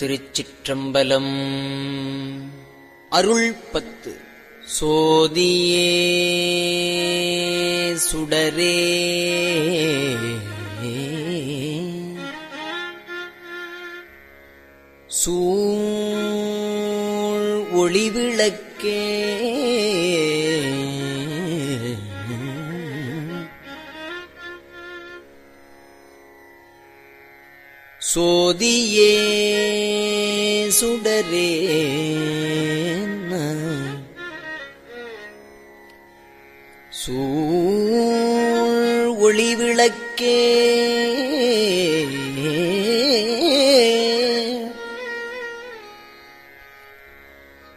திருச்சிற்றம்பலம். அருள் பத்து. சோதியே சுடரே. சூழ் ஒளிவிளக்கே. சோதியே சுடரே சூழ் ஒளிவிளக்கே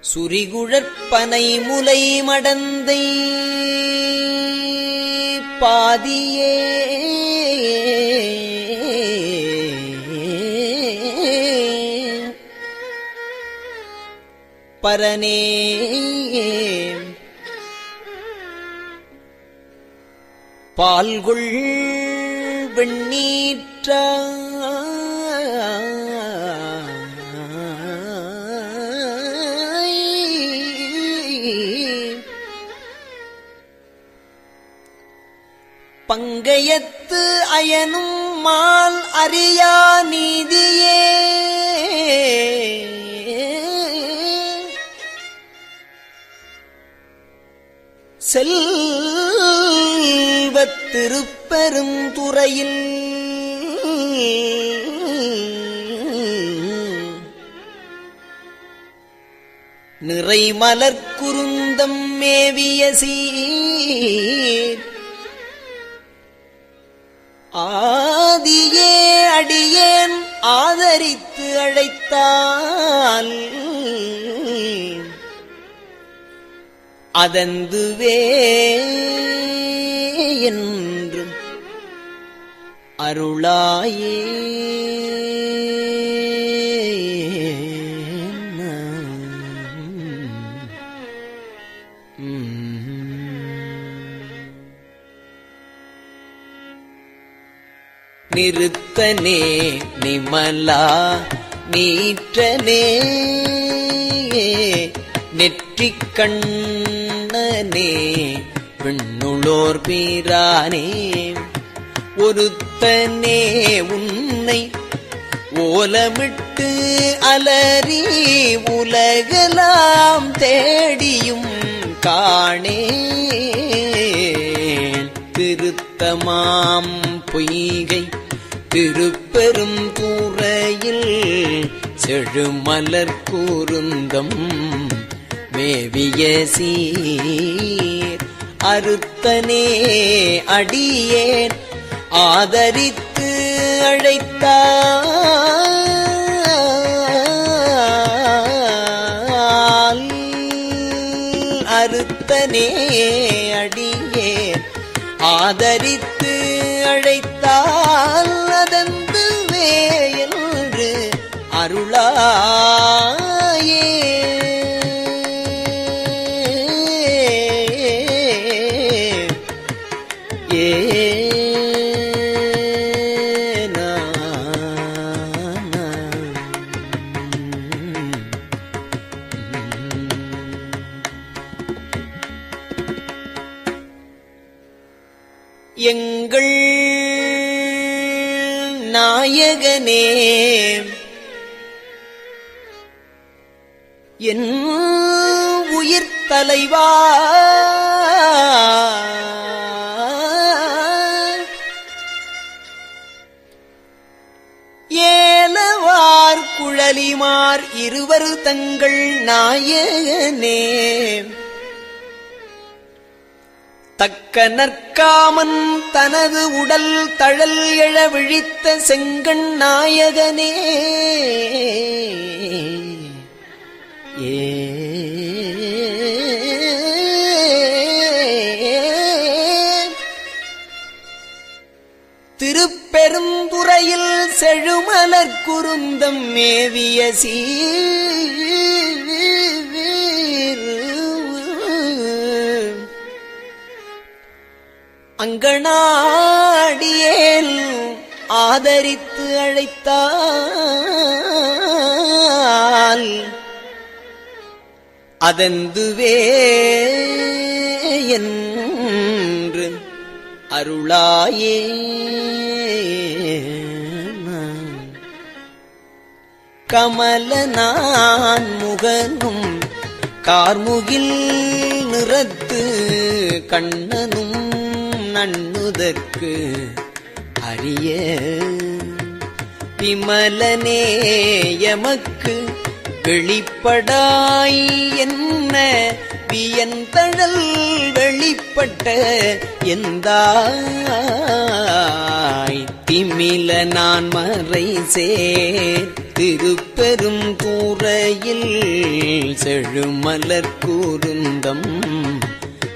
சுரிகுழற்பனை முலை மடந்தை பாதியே. பரனே பால்குள் வெண்ணீற்ற பங்கையத்து அயனும் மால் அறியா நீதியே. செல்வத் திருப்பெரும் துறையில் நிறைமலர் மேவிய சீர். ஆதியே அடியேன் ஆதரித்து அழைத்தான் அதந்துவே என்று அருளாயே. நிறுத்தனே நிமலா நீற்றனே. நெற்றிக் கண்ணனே பெண்ணுளோர் பீரானே ஒருத்தனே உன்னை ஓலமிட்டு அலறி உலகலாம் தேடியும் காணே திருத்தமாம் பொய்கை திருப்பெரும் கூரையில் செழுமலர் கூறுந்தம் மேவிய சீர். அறுத்தனே அடியேன். ஆதரித்து அழைத்தால் அறுத்தனே அடியேன். ஆதரித்து அழைத்தால் அதந்துவே என்று அருளா நாயகனே. தக்க நற்காமன் தனது உடல் தழல் எழ விழித்த செங்கண் நாயகனே. ஏ பெருந்துறையில் செழுமலர் குருந்தம் மேவிய சீர். அங்கனாடியேல் ஆதரித்து அழைத்தால் அதந்துவே என் அருளாயே. கமல நான் முகனும் கார்முகில் நிறத்து கண்ணனும் நண்ணுதற்கு அரிய விமலனே எமக்கு வெளிப்படாய் என்ன பியன் தழல் வெளிப்பட்ட எந்தாய்? திமில நான் மறை சேர். திருப்பெரும் கூரையில் செழுமலர் கூருந்தம்.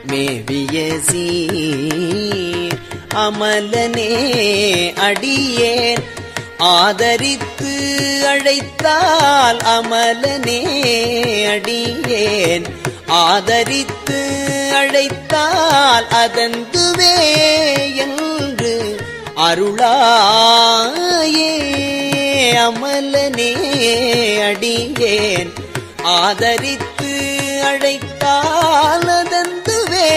மேவிய சீர். அமலனே அடியேன். ஆதரித்து அழைத்தால் அமலனே அடியேன். ஆதரித்து அழைத்தால் அதந்துவே என்று அருளாயே அமலனே அடியேன். ஆதரித்து அழைத்தால் அதந்துவே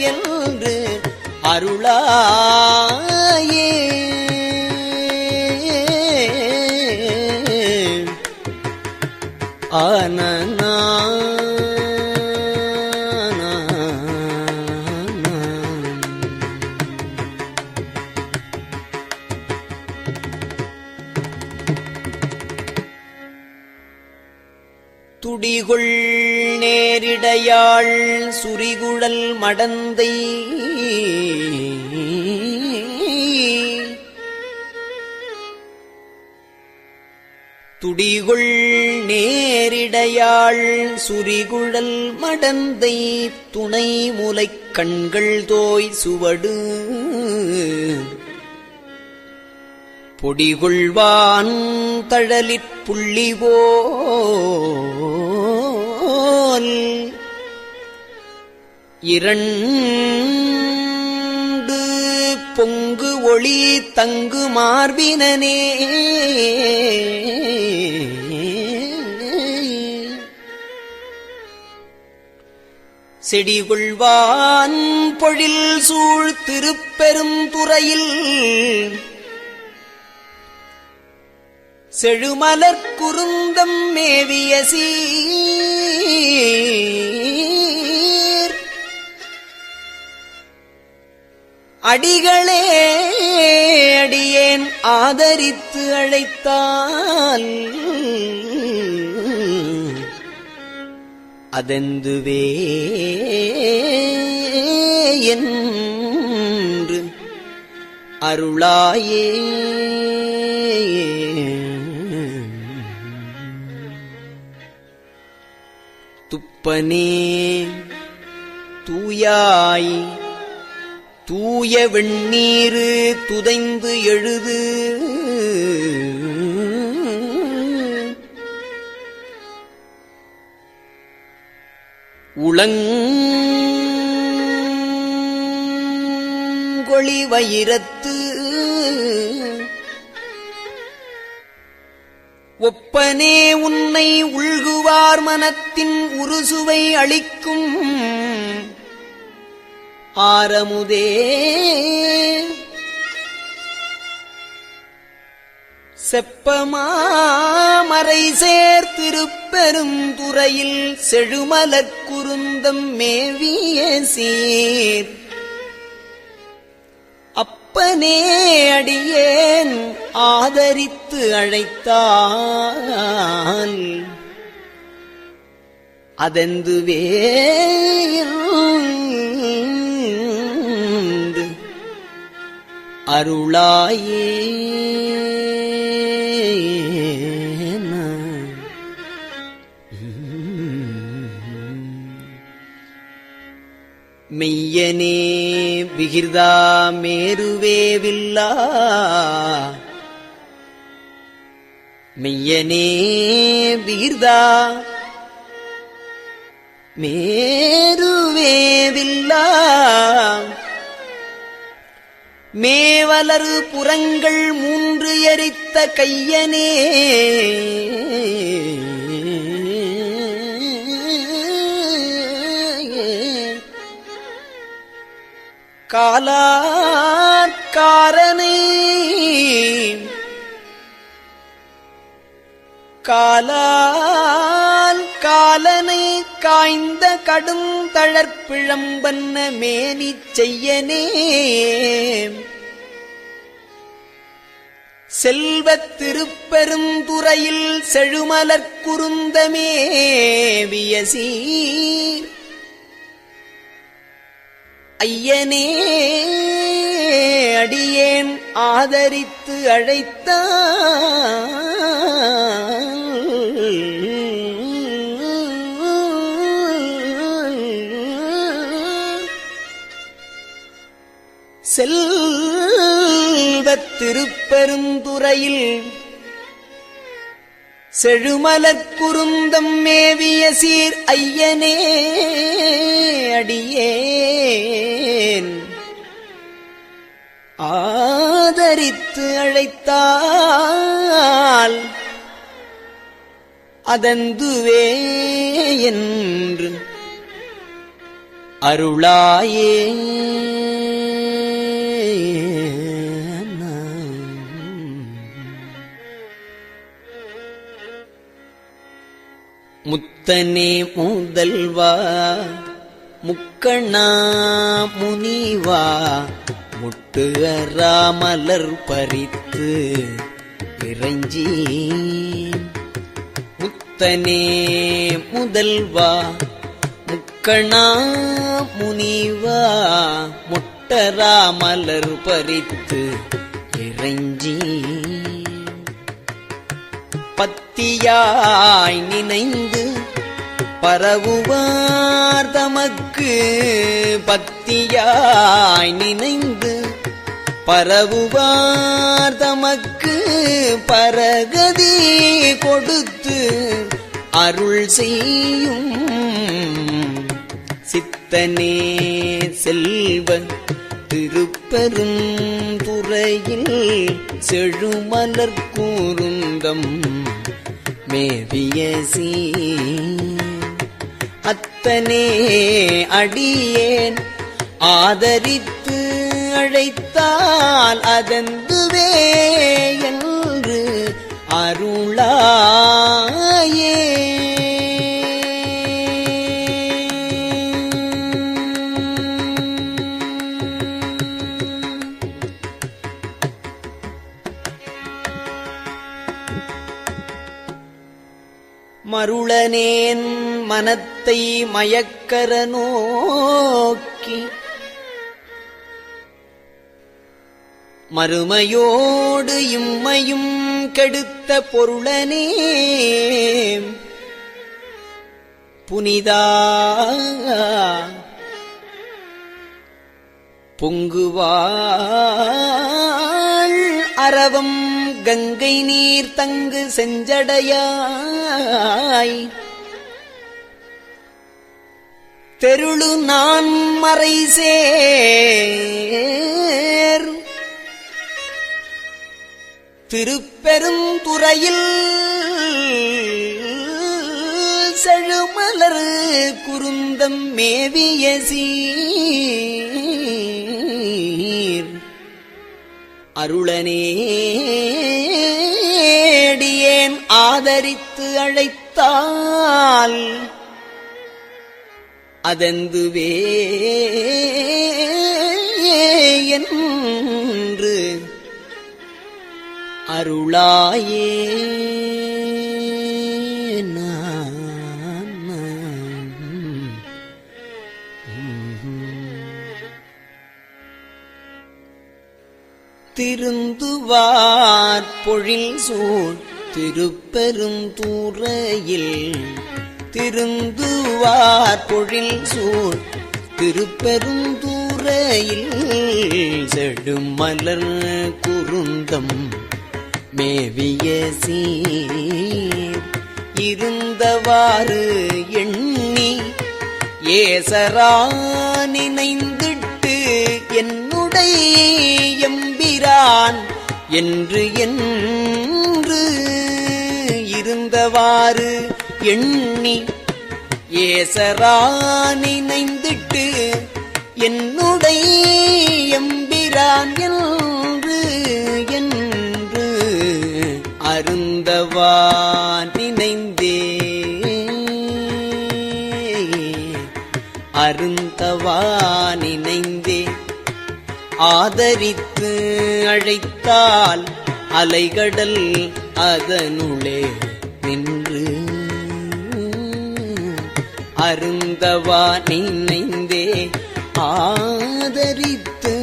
என்று அருளாயே. ஆனனா சுரிகுள் நேரிடையாள் சுரிகுழல் மடந்தை. துடிகுள் நேரிடையாள் சுரிகுழல் மடந்தை. துணை முலைக் கண்கள் தோய் சுவடு. பொடிகொள்வான் தழலிற் புள்ளிவோ இரண்டு பொங்கு ஒளி தங்கு மார்பினே செடிகொள்வான் பொழில் சூழ் திருப்பெரும் துறையில். செழுமலர் குருந்தம் மேவிய சீர் அடிகளே அடியேன் ஆதரித்து அழைத்தால் அதெந்துவே என்று அருளாயே. துப்பனே தூயாய் தூய வெண்ணீரு துதைந்து எழுது. உளங்கொழி வயிரத்து ஒப்பனே உன்னை உள்குவார் மனத்தின் உருசுவை அளிக்கும் ஆரமுதே. செப்பமாமரை சேர்த்திருப்பெரும் துறையில் செழுமலக்குருந்தம் மேவிய சீர். அப்பனே அடியேன் ஆதரித்து அழைத்தான் அதெந்துவே அருளாயே. மெய்யனே விகிர்தா மேருவேவில்லா மெய்யனே விகிர்தா மேருவேவில்லா மேவலரு புறங்கள் மூன்று எரித்த கையனே. காலாக்காரனை காலால் காலனை காய்ந்த கடும் தளர்ப்பிழம்பன்ன மேனி செய்யனே. செல்வத் திருப்பெருந்துறையில் செழுமலர் வியசீர் ஐயனே அடியேன் ஆதரித்து அழைத்தான் செல்வத் திருப்பெருந்துறையில் செழுமலர் குருந்தம் மேவிய சீர் ஐயனே அடியேன். ஆதரித்து அழைத்தால் அதந்துவே என்று அருளாயே. முத்தனே முதல்வா முக்கண்ணா முனிவா முட்டு அறாமலர் பறித்து இறைஞ்சி முத்தனே முதல்வா முக்கணா முனிவா முட்டராமலர் பறித்து இறைஞ்சி பத்தியாய் நினைந்து பரவுவார் தமக்கு. பத்தியாய் நினைந்து பரவுவார் தமக்கு. பரகதி கொடுத்து அருள் செய்யும் சித்தனே செல்வன் திருப்பெரும் துறையில் செழுமலர் கூறுந்தம் மேவிய சீ அத்தனே அடியேன் ஆதரித்து அழைத்தால் அதந்துவே என்று அருளா மருளனேன் மனத்தை மயக்கர நோக்கி. மறுமையோடு இம்மையும் கெடுத்த பொருளனே. புனிதா. பொங்குவாள் அரவம் கங்கை நீர் தங்கு செஞ்சடையாய். தெருளு நான் மறை சேர். திருப்பெருந்துறையில் செழுமலர் குருந்தம் மேவிய சீ அருளனேடியேன் ஆதரித்து அழைத்தால் அதந்துவே என்று அருளாயே. திருந்துவார் பொழில் சூழ் திருப்பெருந்தூரையில் திருந்துவார் பொழில் சூழ் திருப்பெருந்தூரையில் செடுமலர் குருந்தம் மேவிய சீர். இருந்தவாறு எண்ணி ஏசரா நினைந்திட்டு தந்தை எம்பிரான் என்று என்று இருந்தவாறு எண்ணி ஏசரா என்னுடைய எம்பிரான் என்று என்று அருந்தவா நினைந்தே. அருந்தவா நினைந்த. ஆதரித்து அழைத்தால் அலைகடல் அதனுளே நின்று. அருந்தவா நினைந்தே ஆதரித்து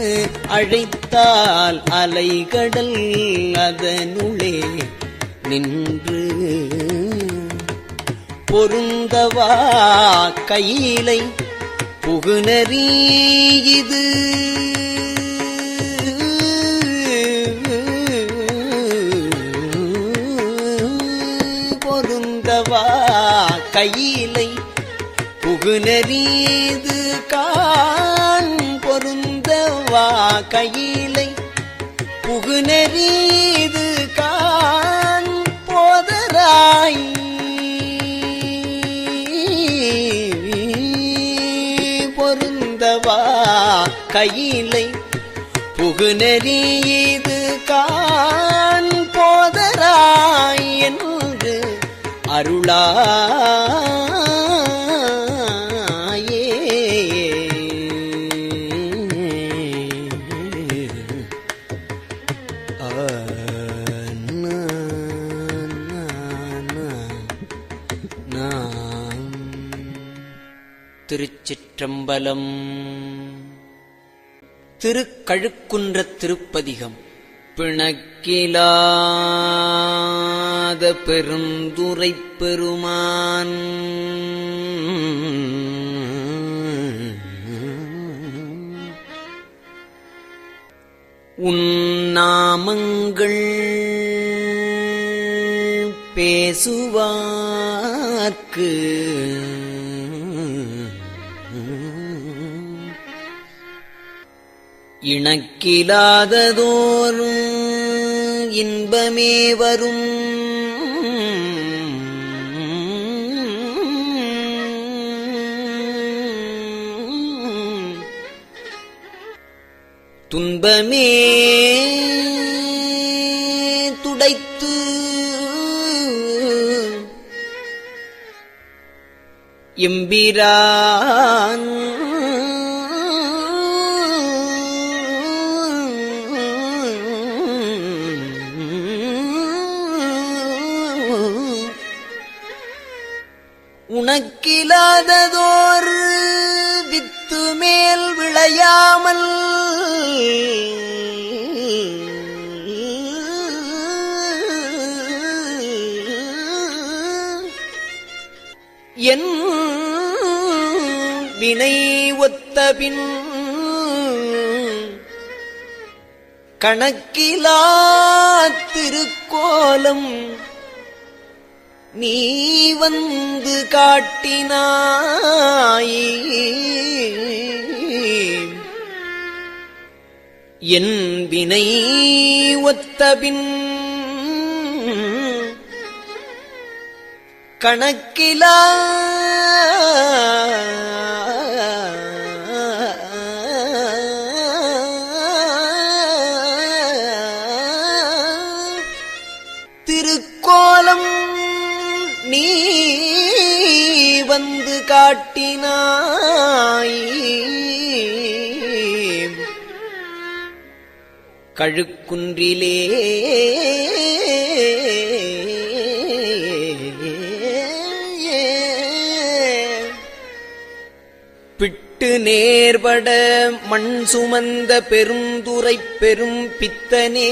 அழைத்தால் அலைகடல் அதனுளே நின்று. பொருந்தவா கையிலை புகுநறி இது புகுநரீது கான் பொருந்த வா கையிலை புகுநரீது கான் போதராய். பொருந்தவா கையிலை புகுநெறியது கான் போதராய் என்று அருளா திருச்சிற்றம்பலம். திருக்கழுக்குன்ற திருப்பதிகம் பிணக்கிலாத பெருந்துரை பெருமான். உன்னாமங்கள் பேசுவார்க்கு இணக்கிலாததோறும் இன்பமே வரும். துன்பமே துடைத்து எம்பிரா உனக்கிலாததோர் வித்து மேல் விளையாமல் என் வினை ஒத்தபின் கணக்கிலா திருக்கோலம் நீ வந்து காட்டினாய். என் வினை ஒத்தபின் கணக்கிலா கழுக்குன்றிலே. பிட்டு நேர்பட மண் சுமந்த பெருந்துரை பெரும் பித்தனே.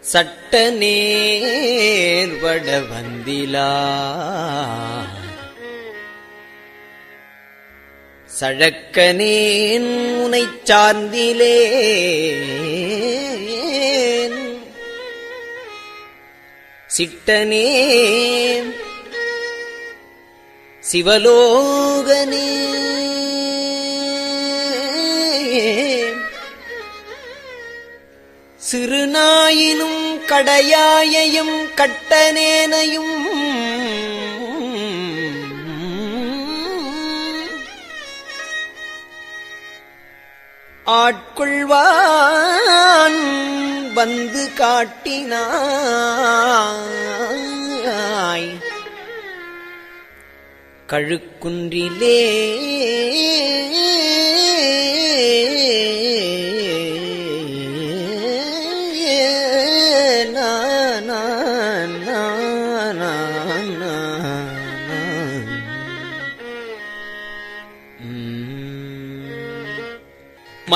சட்ட நேர்பட வந்திலா. சழக்கனேன் உனை சார்ந்திலே சிட்டனே சிவலோகனே. சிறுநாயினும் கடையாயையும் கட்டனேனையும் ஆட்கொள்வான் வந்து காட்டினாய். கழுக்குன்றிலே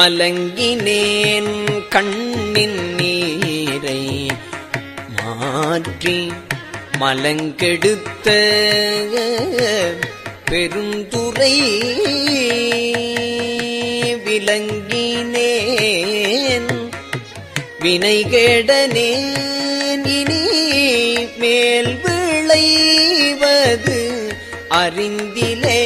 மலங்கினேன் கண்ணின் நீரை மாற்றி மலங்கெடுத்த பெருந்துரை விளங்கினேன். வினைகேடனேன். இனி மேல் விளைவது அறிந்திலே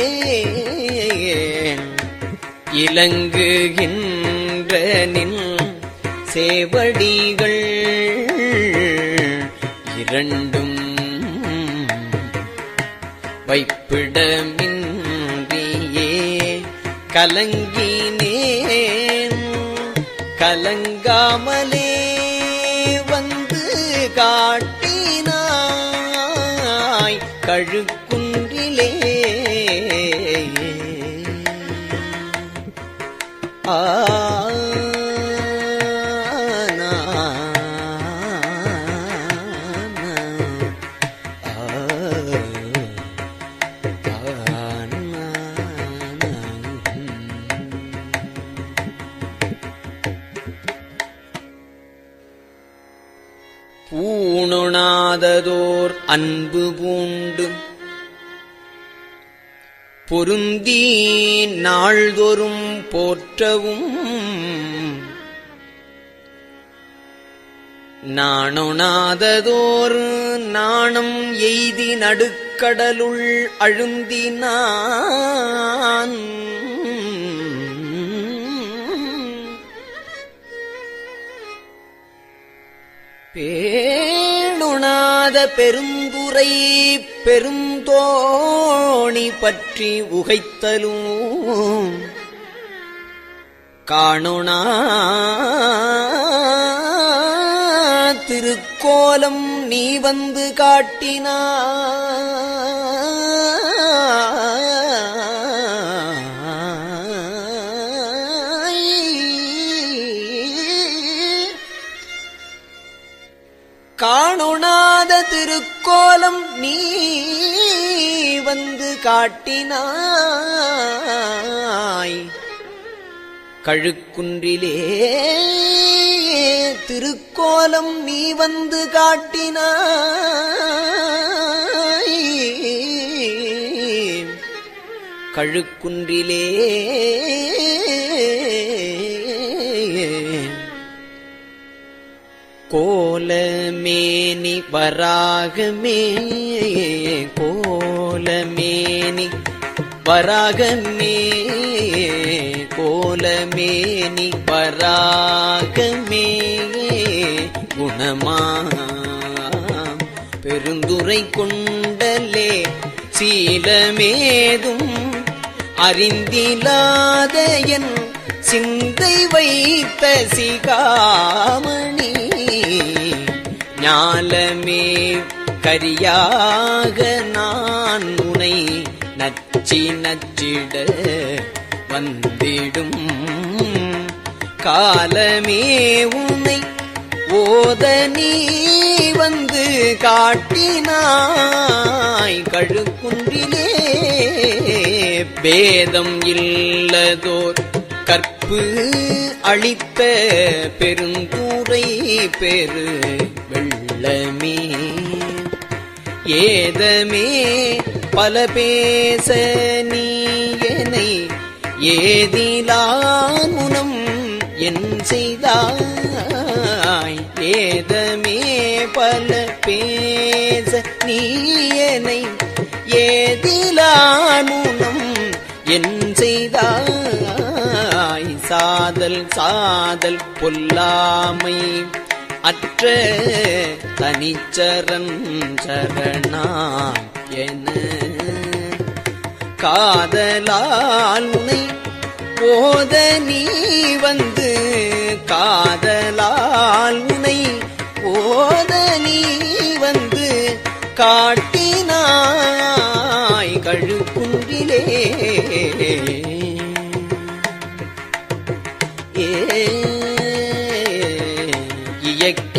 இலங்குகின்ற நின் சேவடிகள் இரண்டும் வைப்பிடமின்றியே கலங்கினேன். கலங்காமலே வந்து காட்டினாய். கழுக்குன்றிலே அன்பு பூண்டு. பொருந்தி நாள்தோறும் போற்றவும். நாணொணாததோர் நாணம் எய்தி நடுக்கடலுள் அழுந்தினான். பே பேணுணாத பெருந்துரை பெருந்தோணி பற்றி உகைத்தலும். காணுணா திருக்கோலம் நீ வந்து காட்டினா. காணுணாத திருக்கோலம் நீ வந்து காட்டினாய். கழுக்குன்றிலே திருக்கோலம் நீ வந்து காட்டினாய். கழுக்குன்றிலே கோல கோலமேனி வராகமே கோலமேனி வராகமே கோலமேனி வராகமே. குணமா பெருந்துரை கொண்டலே சீலமேதும் அறிந்திலாத என் சிந்தை வைத்த சிகாமணி ஞாலமே கரியாக நான் உனை நச்சி நச்சிட வந்திடும். காலமே உனை ஓத நீ வந்து காட்டினாய். கழுக்குன்றிலே பேதம் இல்லதோர் கற்பு அளித்த பெருந்தூரை பெரு வெள்ளமே. ஏதமே பல பேச நீயனை ஏதிலாமுனம் என் செய்தாய். ஏதமே பல பேச நீயனை ஏதிலாமுனம் சாதல் சாதல் பொல்லாமை. அற்ற தனிச்சரன் சரணாம் என. காதலால் உனை போத நீ வந்து காதலால் உனை போத நீ வந்து காட்டி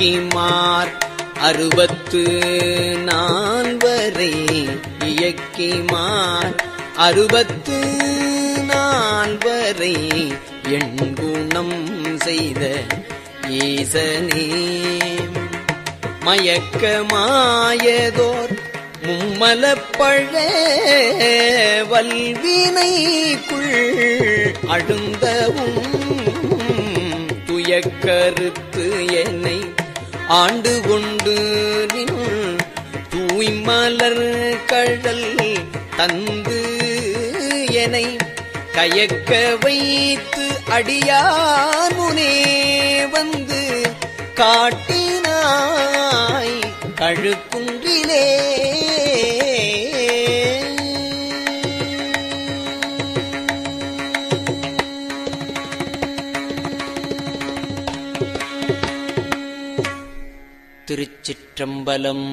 இயக்கிமார் அறுபத்து நால்வரை இயக்கிமார் அறுபத்து நால்வரை எண்குணம் செய்த ஈசனே. மயக்கமாயதோர் மும்மலப்பழ வல்வினைக்குள் அழுந்தவும் துயக்கருத்து என்னை ஆண்டு கொண்டு நின் தூய்மலர் கழல் தந்து என்னை கயக்க வைத்து அடியாமுனே வந்து காட்டினாய் கழுக்குன்றிலே திருச்சிற்றம்பலம்